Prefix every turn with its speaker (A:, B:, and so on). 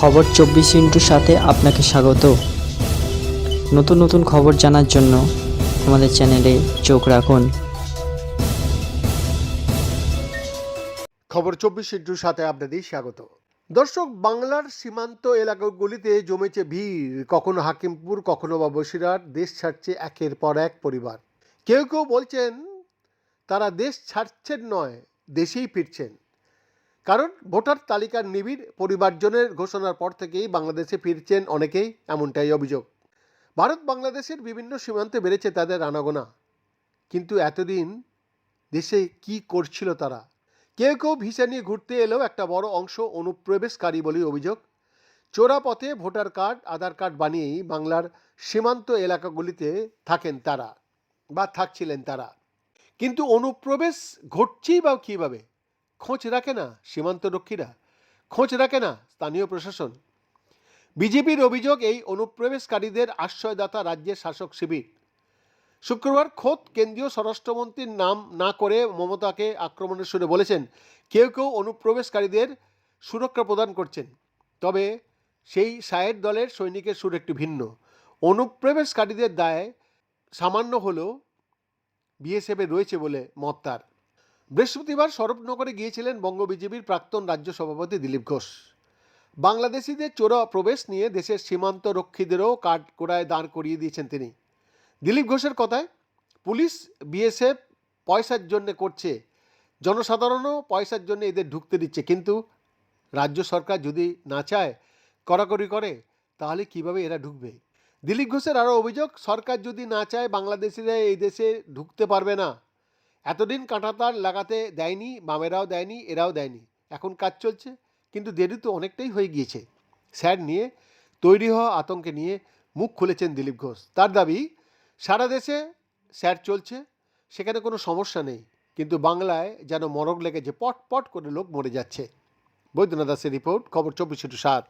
A: খবর চব্বিশ ইন্টুর সাথে আপনাকে স্বাগত। নতুন নতুন খবর জানার জন্য আমাদের চ্যানেলে চোখ রাখুন।
B: খবর চব্বিশ ইন্টুর সাথে আপনাদের স্বাগত। দর্শক, বাংলার সীমান্ত এলাকাগুলিতে জমেছে ভিড়। কখনো হাকিমপুর, কখনো বা বসিরহাট দেশ ছাড়ছে একের পর এক পরিবার। কেউ কেউ বলছেন, তারা দেশ ছাড়ছেন নয়, দেশেই ফিরছেন। কারণ ভোটার তালিকার নিবিড় পরিবারজনের ঘোষণার পর থেকেই বাংলাদেশে ফিরছেন অনেকেই, এমনটাই অভিযোগ। ভারত বাংলাদেশের বিভিন্ন সীমান্তে বেড়েছে তাদের আনাগোনা। কিন্তু এতদিন দেশে কি করছিল তারা? কেউ কেউ ভিসা নিয়ে ঘুরতে এলেও একটা বড় অংশ অনুপ্রবেশকারী বলে অভিযোগ। চোরা পথে ভোটার কার্ড, আধার কার্ড বানিয়েই বাংলার সীমান্ত এলাকাগুলিতে থাকেন তারা বা থাকছিলেন তারা। কিন্তু অনুপ্রবেশ ঘটছেই বা কীভাবে? খোঁজ রাখে না সীমান্তরক্ষীরা। খোঁজ রাখে না স্থানীয় প্রশাসন। বিজেপির অভিযোগ এই অনুপ্রবেশকারীদের আশ্রয়দাতা রাজ্যের শাসক শিবির। শুক্রবার খোদ কেন্দ্রীয় স্বরাষ্ট্রমন্ত্রীর নাম না করে মমতাকে আক্রমণের সুরে বলেছেন, কেউ কেউ অনুপ্রবেশকারীদের সুরক্ষা প্রদান করছেন। তবে সেই সায়ের দলের সৈনিকের সুর একটু ভিন্ন। অনুপ্রবেশকারীদের দায় সামান্য হলেও বিএসএফে রয়েছে বলে মত তার। বৃহস্পতিবার স্বরূপনগরে গিয়েছিলেন বঙ্গ বিজেপির প্রাক্তন রাজ্য সভাপতি দিলীপ ঘোষ। বাংলাদেশিদের চোরা প্রবেশ নিয়ে দেশের সীমান্ত রক্ষীদেরও কাঠ কোড়ায় দাঁড় করিয়ে দিয়েছেন তিনি। দিলীপ ঘোষের কথায়, পুলিশ, বিএসএফ পয়সার জন্য করছে, জনসাধারণও পয়সার জন্য এদের ঢুকতে দিচ্ছে, কিন্তু রাজ্য সরকার যদি না চায়, কড়াকড়ি করে, তাহলে কীভাবে এরা ঢুকবে? দিলীপ ঘোষের আরও অভিযোগ, সরকার যদি না চায়, বাংলাদেশিরা এই দেশে ঢুকতে পারবে না। এতদিন কাঁটাতার লাগাতে দেয়নি, মামেরাও দেয়নি, এরাও দেয়নি। এখন কাজ চলছে, কিন্তু দেরি তো অনেকটাই হয়ে গিয়েছে। স্যার নিয়ে, তৈরি হওয়া আতঙ্কে নিয়ে মুখ খুলেছেন দিলীপ ঘোষ। তার দাবি, সারা দেশে স্যার চলছে, সেখানে কোনো সমস্যা নেই, কিন্তু বাংলায় যেন মরগ লেগেছে পট পট করে লোক মরে যাচ্ছে। বৈদ্যনাথ দাসের রিপোর্ট, খবর চব্বিশ সাত।